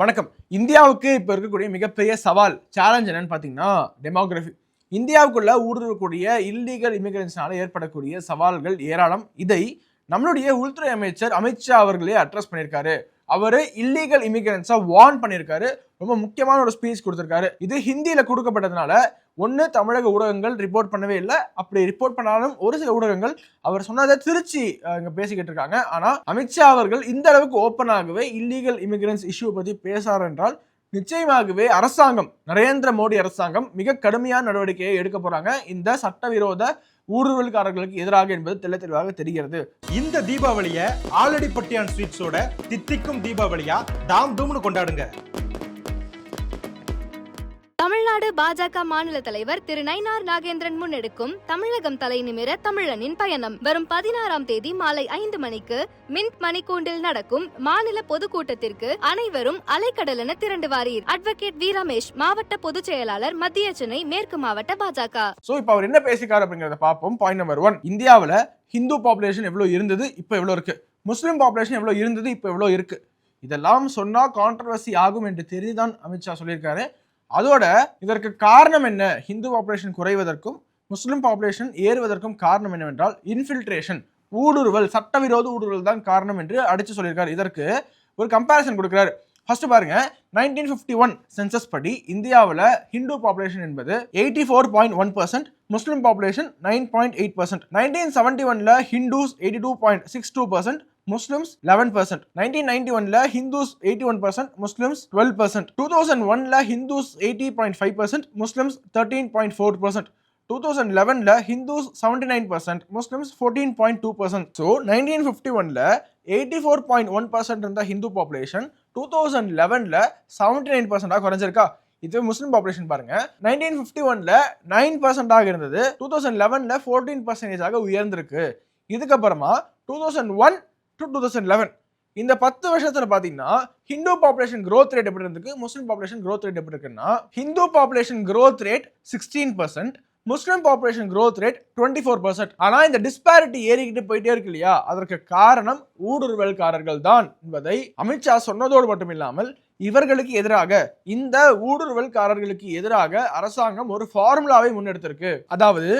வணக்கம். இந்தியாவுக்கு இப்போ இருக்கக்கூடிய மிகப்பெரிய சவால் சேலஞ்ச் என்னன்னு பார்த்தீங்கன்னா டெமோகிராஃபி இந்தியாவுக்குள்ள ஊடுருவக்கூடிய இல்லீகல் இமிகிரன்ஸ்னால ஏற்படக்கூடிய சவால்கள் ஏராளம். இதை நம்மளுடைய உள்துறை அமைச்சர் அமித்ஷா அவர்களே அட்ரஸ் பண்ணியிருக்காரு. அவர் இல்லீகல் இமிகிரன்ஸை வார்ன் பண்ணியிருக்காரு ரொம்ப முக்கியமான ஒரு ஸ்பீச் கொடுத்துருக்காரு. இது ஹிந்தியில் கொடுக்கப்பட்டதுனால ஒன்று தமிழக ஊடகங்கள் ரிப்போர்ட் பண்ணவே இல்லை. அப்படி ரிப்போர்ட் பண்ணாலும் ஒரு சில ஊடகங்கள் அவர் சொன்னதை திருச்சி இங்கே பேசிக்கிட்டு இருக்காங்க. ஆனால் அமித்ஷா அவர்கள் இந்த அளவுக்கு ஓப்பனாகவே இல்லீகல் இமிகிரன்ஸ் இஷ்யூ பற்றி பேசார் என்றால் நிச்சயமாகவே அரசாங்கம் நரேந்திர மோடி அரசாங்கம் மிக கடுமையான நடவடிக்கையை எடுக்க போறாங்க. இந்த சட்டவிரோத ஊடுருவல்காரர்களுக்கு எதிராக என்பது தெள்ள தெளிவாக தெரிகிறது. இந்த தீபாவளியை ஆலடிப்பட்டியான் ஸ்வீட்ஸோட தித்திக்கும் தீபாவளியா தாம் தூம்னு கொண்டாடுங்க. தமிழ்நாடு பாஜக மாநில தலைவர் திரு நயினார் நாகேந்திரன் முன்னெடுக்கும் தமிழகம் தலை நிமிர தமிழனின் பயணம். வரும் பதினாறாம் தேதி மாலை ஐந்து மணிக்கு மின்ட் மணிக்கூண்டில் நடக்கும் மாநில பொதுக்கூட்டத்திற்கு அனைவரும் அலைக்கடலென திரண்டு வாரீர் அட்வொகேட் வி ரமேஷ் மாவட்ட பொதுச் செயலாளர் மத்திய சென்னை மேற்கு மாவட்ட பாஜக. சோ இப்போ அவர் என்ன பேசிக்கார் அப்படிங்கிறத பார்ப்போம். பாயிண்ட் நம்பர் ஒன் இந்தியாவில் ஹிந்து பாப்புலேஷன் எவ்வளோ இருந்தது இப்போ எவ்வளோ இருக்கு? முஸ்லீம் பாப்புலேஷன் எவ்வளோ இருந்தது இப்போ எவ்வளோ இருக்கு? இதெல்லாம் சொன்னா கான்ட்ரவர்சி ஆகும் என்று தெரிந்துதான் அமித்ஷா சொல்லியிருக்காரு. அதோட இதற்கு காரணம் என்ன? ஹிந்து பாப்புலேஷன் குறைவதற்கும் முஸ்லிம் பாப்புலேஷன் ஏறுவதற்கும் காரணம் என்னவென்றால் இன்ஃபில்ட்ரேஷன் ஊடுருவல் சட்டவிரோத ஊடுருவல் தான் காரணம் என்று அடித்து சொல்லியிருக்காரு. இதற்கு ஒரு கம்பேரிசன் கொடுக்குறாரு. ஃபர்ஸ்ட் பாருங்க நைன்டீன் ஃபிஃப்டி ஒன் சென்சஸ் படி இந்தியாவில் ஹிந்து பாப்புலேஷன் என்பது eighty four point one percent Muslim population nine point eight percent nineteen seventy ஒன்ல Hindus eighty two point six two percent Muslims eleven percent nineteen ninety ஒன்ல Hindus eighty one percent Muslims twelve percent two thousand ஒன்ல Hindus eighty point five percent Muslims thirteen point four percent two thousand லெவனில் Hindus seventy nine percent Muslims fourteen point two percent so nineteen fifty ஒனில் eighty four point one percent இருந்த Hindu population two thousand லெவனில் seventy nine பர்சன்டாக குறைஞ்சிருக்கா? இது Muslim population பாருங்க. Nineteen fifty ஒன்ல nine பர்சன்டாக இருந்தது. டூ தௌசண்ட் லெவனில் ஃபோர்டீன் பர்சன்டேஜாக உயர்ந்திருக்கு. இதுக்கப்புறமா two thousand one to two thousand eleven இந்த பத்து வருஷத்துல பாத்தீங்கன்னா ஹிந்து பாப்புலேஷன் க்ரோத் ரேட் எப்படி இருந்திருக்கு? முஸ்லீம் பாப்புலேஷன் க்ரோத் ரேட் எப்படி இருக்குன்னா Hindu population growth rate sixteen percent Muslim population growth rate twenty four percent ஆனால் இந்த டிஸ்பாரிட்டி ஏறிக்கிட்டு போயிட்டே இருக்கு இல்லையா? அதற்கு காரணம் ஊடுருவல்காரர்கள் தான் என்பதை அமித்ஷா சொன்னதோடு மட்டும் இல்லாமல் இவர்களுக்கு எதிராக இந்த ஊடுருவல்காரர்களுக்கு எதிராக அரசாங்கம் ஒரு ஃபார்முலாவை முன்னெடுத்திருக்கு. அதாவது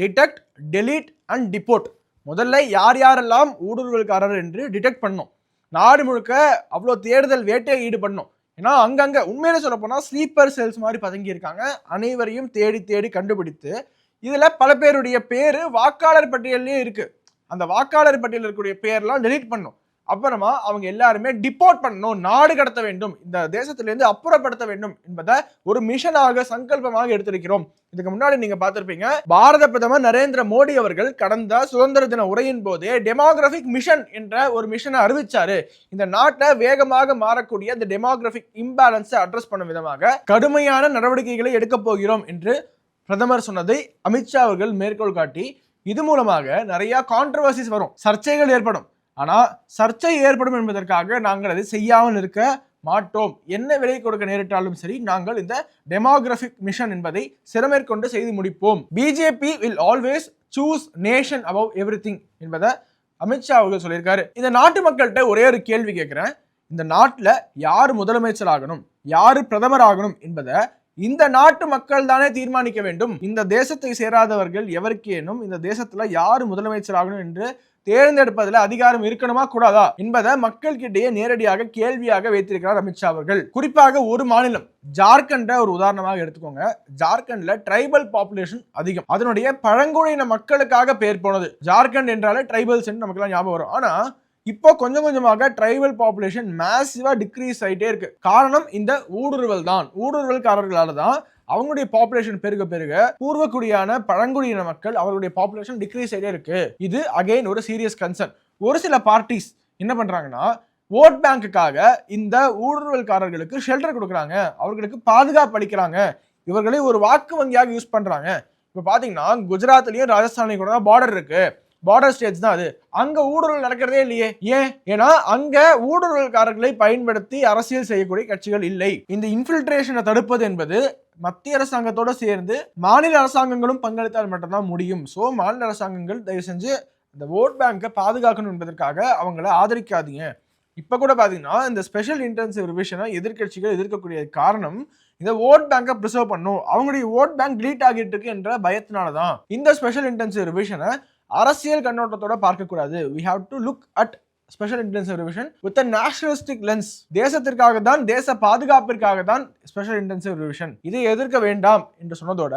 டிடெக்ட் டெலீட் அண்ட் டிபோர்ட் முதல்ல யார் யாரெல்லாம் ஊடுருவல்காரர் என்று டிடெக்ட் பண்ணோம். நாடு முழுக்க அவ்வளோ தேடுதல் வேட்டையை ஈடுபடணும். ஏன்னா அங்கங்கே உண்மையில சொல்ல போனால் ஸ்லீப்பர் செல்ஸ் மாதிரி பதுங்கி இருக்காங்க அனைவரையும் தேடி தேடி கண்டுபிடித்து இதில் பல பேருடைய பேர் வாக்காளர் பட்டியல்லையும் இருக்குது அந்த வாக்காளர் பட்டியலில் இருக்கக்கூடிய பேர்லாம் டெலீட் பண்ணும். அப்புறமா அவங்க எல்லாருமே டிபோர்ட் பண்ணணும் நாடு கடத்த வேண்டும் இந்த தேசத்திலிருந்து அப்புறப்படுத்த வேண்டும் என்பதை ஒரு மிஷனாக சங்கல்பமாக எடுத்திருக்கிறோம். இதுக்கு முன்னாடி நீங்க பார்த்திருப்பீங்க பாரத பிரதமர் நரேந்திர மோடி அவர்கள் கடந்த சுதந்திர தின உரையின் போதே டெமோகிராபிக் மிஷன் என்ற ஒரு மிஷனை அறிவிச்சாரு. இந்த நாட்டை வேகமாக மாறக்கூடிய இந்த டெமோகிராபிக் இம்பேலன்ஸை அட்ரஸ் பண்ணும் விதமாக கடுமையான நடவடிக்கைகளை எடுக்க போகிறோம் என்று பிரதமர் சொன்னதை அமித்ஷா அவர்கள் மேற்கோள் காட்டி இது மூலமாக நிறைய கான்ட்ரவர்சிஸ் வரும் சர்ச்சைகள் ஏற்படும். ஆனால் சர்ச்சை ஏற்படும் என்பதற்காக நாங்கள் அதை செய்யாமல் இருக்க மாட்டோம். என்ன விலை கொடுக்க நேரிட்டாலும் சரி நாங்கள் இந்த டெமோகிராபிக் மிஷன் என்பதை சிறமேற்கொண்டு செய்து முடிப்போம். BJP will always choose nation above everything என்பதை அமித்ஷா அவர்கள் சொல்லியிருக்காரு. இந்த நாட்டு மக்கள்கிட்ட ஒரே ஒரு கேள்வி கேட்குறேன். இந்த நாட்டில் யார் முதலமைச்சர் ஆகணும் யார் பிரதமர் ஆகணும் என்பதை இந்த நாட்டு மக்கள் தானே தீர்மானிக்க வேண்டும். இந்த தேசத்தை சேராதவர்கள் எவருக்கேனும் இந்த தேசத்துல யார் முதலமைச்சர் ஆகணும் என்று தேர்ந்தெடுப்பதில் அதிகாரம் இருக்கணுமா கூடாதா என்பதை மக்கள்கிட்டயே நேரடியாக கேள்வியாக வைத்திருக்கிறார் அமித்ஷா அவர்கள். குறிப்பாக ஒரு மாநிலம் ஜார்க்கண்டை ஒரு உதாரணமாக எடுத்துக்கோங்க. ஜார்க்கண்ட்ல ட்ரைபல் பாப்புலேஷன் அதிகம். அதனுடைய பழங்குடியின மக்களுக்காக பெயர் போனது. ஜார்க்கண்ட் என்றாலே ட்ரைபல்ஸ் நமக்கெல்லாம் ஞாபகம் வரும். ஆனா இப்போ கொஞ்சம் கொஞ்சமாக ட்ரைபல் பாப்புலேஷன் மேசிவா டிக்ரீஸ் ஆகிட்டே இருக்கு. காரணம் இந்த ஊடுருவல் தான். ஊடுருவல்காரர்களால தான் அவங்களுடைய பாப்புலேஷன் பெருக பெருக பூர்வக்குடியான பழங்குடியின மக்கள் அவர்களுடைய பாப்புலேஷன் டிக்ரீஸ் ஆகிட்டே இருக்கு. இது அகைன் ஒரு சீரியஸ் கன்சர்ன் ஒரு சில பார்ட்டிஸ் என்ன பண்றாங்கன்னா ஓட் பேங்க்குக்காக இந்த ஊடுருவல்காரர்களுக்கு ஷெல்டர் கொடுக்குறாங்க. அவர்களுக்கு பாதுகாப்பு அளிக்கிறாங்க. இவர்களை ஒரு வாக்கு வங்கியாக யூஸ் பண்ணுறாங்க இப்போ பார்த்தீங்கன்னா குஜராத்லேயும் ராஜஸ்தான்லயும் கூட பார்டர் இருக்குது பார்டர் ஸ்டேட்ஸ் தான் அது. அங்கே ஊடுருவல் நடக்கிறதே இல்லையே. ஏன்? ஏன்னா அங்கே ஊடுருவல்காரர்களை பயன்படுத்தி அரசியல் செய்யக்கூடிய கட்சிகள் இல்லை. இந்த இன்ஃபில்ட்ரேஷனை தடுப்பது என்பது மத்திய அரசாங்கத்தோட சேர்ந்து மாநில அரசாங்கங்களும் பங்களித்தால் மட்டும்தான் முடியும். ஸோ மாநில அரசாங்கங்கள் தயவு செஞ்சு இந்த ஓட் பேங்கை பாதுகாக்கணும் என்பதற்காக அவங்கள ஆதரிக்காதீங்க. இப்போ கூட பார்த்தீங்கன்னா இந்த ஸ்பெஷல் இன்டென்சிவ் ரிவிஷனை எதிர்க்கட்சிகள் எதிர்க்கக்கூடிய காரணம் இந்த ஓட் பேங்கை ப்ரிசர்வ் பண்ணும். அவங்களுடைய ஓட் பேங்க் டிலீட் ஆகிட்டு இருக்கு என்ற பயத்தினால தான் இந்த ஸ்பெஷல் இன்டென்சிவ் ரிவிஷனை அரசியல் கண்ணோட்டத்தோட பார்க்கக்கூடாது. We have to look at special intensive revision with nationalistic lens தேசத்திற்காக தான் தேச பாதுகாப்பிற்காக தான் ஸ்பெஷல் இன்டென்சிவ் ரிவிஷன் இதை எதிர்க்க வேண்டாம் என்று சொன்னதோட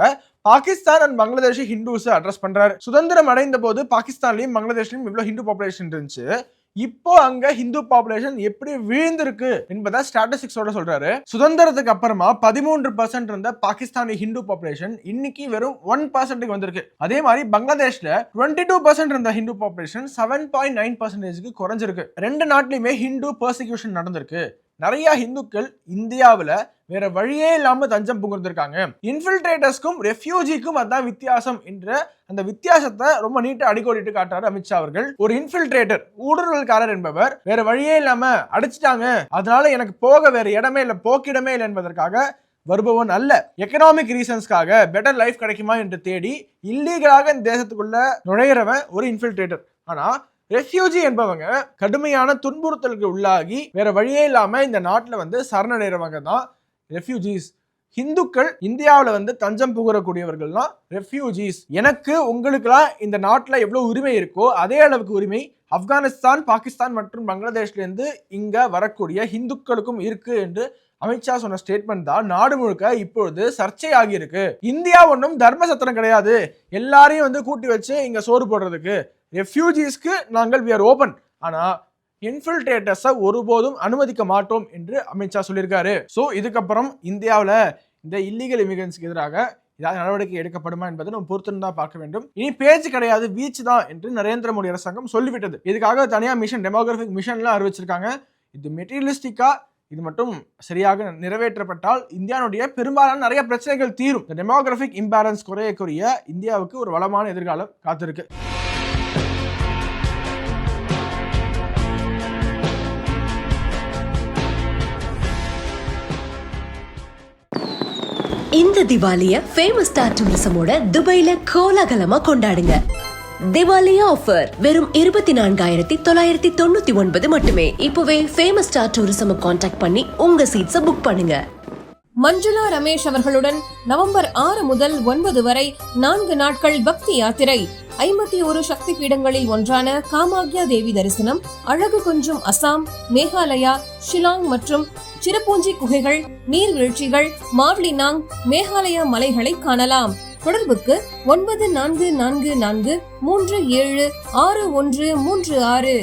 பாகிஸ்தான் அண்ட் பங்களாதேஷ் ஹிந்துஸ் அட்ரஸ் பண்றாரு. சுதந்திரம் அடைந்த போது பாகிஸ்தான்லயும் பங்களாதேஷ்லயும் இவ்வளவு ஹிந்து பாப்புலேஷன் இருந்துச்சு. இப்போ அங்க ஹிந்து பாப்புலேஷன் எப்படி வீழ்ந்திருக்கு என்பதை ஸ்டாட்டிஸ்டிக்ஸோட சொல்றாரு. சுதந்திரத்துக்கு அப்புறமா பதிமூன்று பர்சன்ட் இருந்த பாகிஸ்தானி ஹிந்து பாப்புலேஷன் இன்னைக்கு வெறும் ஒன் பர்சன்ட்டுக்கு வந்திருக்கு. அதே மாதிரி பங்களாதேஷ்ல டுவெண்ட்டி டூ பர்சன்ட் இருந்த Hindu population seven point nine பர்சன்டேஜ்க்கு குறைஞ்சிருக்கு. ரெண்டு நாட்டிலுமே ஹிந்து பர்சிக்யூஷன் நடந்திருக்கு. நிறைய ஹிந்துக்கள் இந்தியாவில் வேற வழியே இல்லாம தஞ்சம் புகுந்திருக்காங்க. இன்ஃபில்ட்ரேட்டர்ஸ்க்கும் ரெஃப்யூஜிக்கும் அதான் வித்தியாசம் என்ற அந்த வித்தியாசத்தை ரொம்ப நீட்டா அடிக்கோடிட்டு காட்டுறாரு அமித்ஷா அவர்கள். ஒரு இன்ஃபில்ட்ரேட்டர் ஊடுருவல்காரர் என்பவர் வேற வழியே இல்லாம அடிச்சிட்டாங்க. அதனால எனக்கு போக வேற இடமே இல்லை போக்கிடமே இல்லை என்பதற்காக வருபவன் அல்ல. எக்கனாமிக் ரீசன்ஸ்க்காக பெட்டர் லைஃப் கிடைக்குமா என்று தேடி இல்லீகலாக இந்த தேசத்துக்குள்ள நுழையிறவன் ஒரு இன்ஃபில்ட்ரேட்டர் ஆனால் ரெஃப்யூஜி என்பவங்க கடுமையான துன்புறுத்தலுக்கு உள்ளாகி வேற வழியே இல்லாம இந்த நாட்டில் வந்து சரணடைறவங்க தான் ரெஃப்யூஜிஸ் ஹிந்துக்கள் இந்தியாவில் வந்து தஞ்சம் புகரக்கூடியவர்கள்லாம் ரெஃப்யூஜிஸ் எனக்கு உங்களுக்கெல்லாம் இந்த நாட்டில் எவ்வளோ உரிமை இருக்கோ அதே அளவுக்கு உரிமை ஆப்கானிஸ்தான் பாகிஸ்தான் மற்றும் பங்களாதேஷ்லேருந்து இங்கே வரக்கூடிய ஹிந்துக்களுக்கும் இருக்கு என்று அமித்ஷா சொன்ன ஸ்டேட்மெண்ட் தான் நாடு முழுக்க இப்பொழுது சர்ச்சையாகி இருக்கு இந்தியா ஒன்றும் தர்ம சத்திரம் கிடையாது. எல்லாரையும் வந்து கூட்டி வச்சு இங்கே சோறு போடுறதுக்கு. ரெஃப்யூஜிஸ்க்கு நாங்கள் வி ஆர் ஓபன் ஆனால் இன்ஃபில்ட்ரேட்டர்ஸை ஒருபோதும் அனுமதிக்க மாட்டோம் என்று அமித்ஷா சொல்லியிருக்காரு. ஸோ இதுக்கப்புறம் இந்தியாவில் இந்த இல்லீகல் இமிகிரன்ஸ்க்கு எதிராக ஏதாவது நடவடிக்கை எடுக்கப்படுமா என்பதை நம்ம பொறுத்திருந்தா தான் பார்க்க வேண்டும். இனி பேச்சு கிடையாது வீச்சு தான் என்று நரேந்திர மோடி அரசாங்கம் சொல்லிவிட்டது. இதுக்காக தனியாக மிஷன் டெமோகிராஃபிக் மிஷன்லாம் அறிவிச்சிருக்காங்க. இது மெட்டீரியலிஸ்டிக்காக இது மட்டும் சரியாக நிறைவேற்றப்பட்டால் இந்தியாவுடைய பெரும்பாலான நிறைய பிரச்சனைகள் தீரும். இந்த டெமோகிராஃபிக் இம்பேலன்ஸ் குறையக்குரிய இந்தியாவுக்கு ஒரு வளமான எதிர்காலம் காத்திருக்கு. இந்த திவாலிய ஃபேமஸ் ஸ்டார் டூரிசமோட துபாயில கோலாகலமா கொண்டாடுங்க. திவாலி ஆஃபர் வெறும் இருபத்தி நான்காயிரத்தி தொள்ளாயிரத்தி தொண்ணூத்தி ஒன்பது மட்டுமே. இப்பவே ஃபேமஸ் ஸ்டார் டூரிசம் காண்டாக்ட் பண்ணி உங்க சீட்ஸ புக் பண்ணுங்க. மஞ்சுளா ரமேஷ் அவர்களுடன் நவம்பர் ஆறு முதல் ஒன்பது வரை நான்கு நாட்கள் பக்தி யாத்திரை. ஐம்பத்தி ஒரு சக்தி பீடங்களில் ஒன்றான காமாக்யா தேவி தரிசனம் அழகு கொஞ்சம் அசாம் மேகாலயா ஷிலாங் மற்றும் சிறப்பூஞ்சி குகைகள் நீர்வீழ்ச்சிகள் மாவ்லினாங் மேகாலயா மலைகளை காணலாம். தொடர்புக்கு ஒன்பது நான்கு நான்கு நான்கு மூன்று ஏழு ஆறு ஒன்று மூன்று ஆறு.